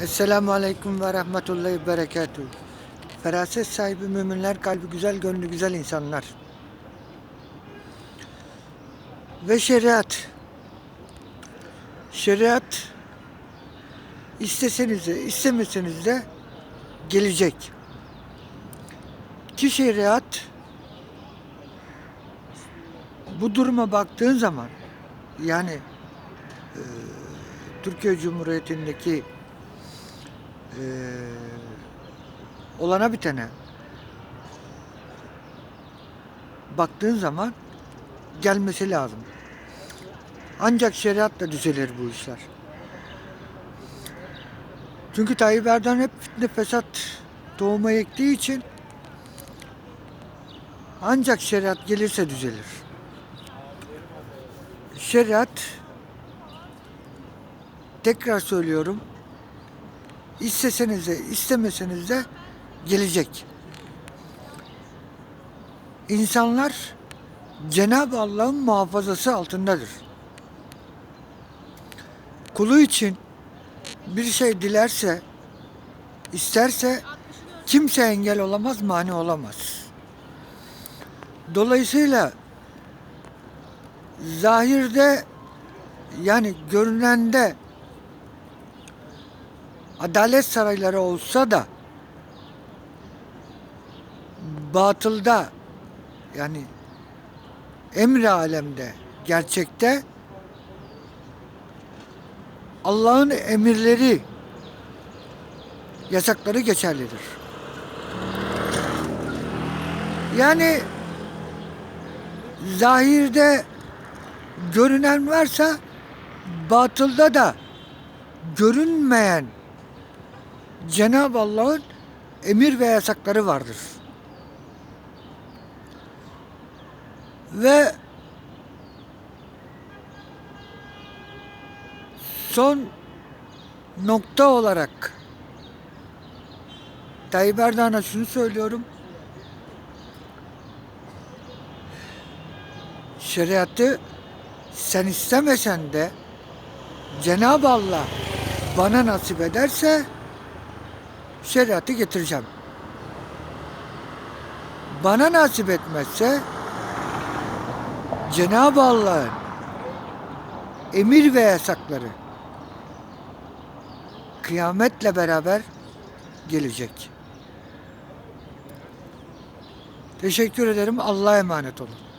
Esselamu Aleyküm ve Rahmetullahi Berekatuhu. Feraset sahibi müminler, kalbi güzel, gönlü güzel insanlar. Ve şeriat. Şeriat isteseniz de istemeseniz de gelecek. Ki şeriat bu duruma baktığın zaman yani e, Türkiye Cumhuriyeti'ndeki e, olana bitene baktığın zaman gelmesi lazım. Ancak şeriatla düzelir bu işler. Çünkü Tayyip Erdoğan hep fitne fesat tohuma ektiği için ancak şeriat gelirse düzelir. Şeriat tekrar söylüyorum isteseniz de istemeseniz de gelecek. İnsanlar Cenab-ı Allah'ın muhafazası altındadır. Kulu için bir şey dilerse, isterse kimse engel olamaz, mani olamaz. Dolayısıyla zahirde yani görünende adalet sarayları olsa da batılda yani emri alemde gerçekte Allah'ın emirleri yasakları geçerlidir. Yani zahirde görünen varsa batılda da görünmeyen Cenab-ı Allah'ın emir ve yasakları vardır. Ve son nokta olarak Tayyip Erdoğan'a şunu söylüyorum. Şeriatı sen istemesen de Cenab-ı Allah bana nasip ederse şeriatı getireceğim. Bana nasip etmezse Cenab-ı Allah'ın emir ve yasakları kıyametle beraber gelecek. Teşekkür ederim. Allah'a emanet olun.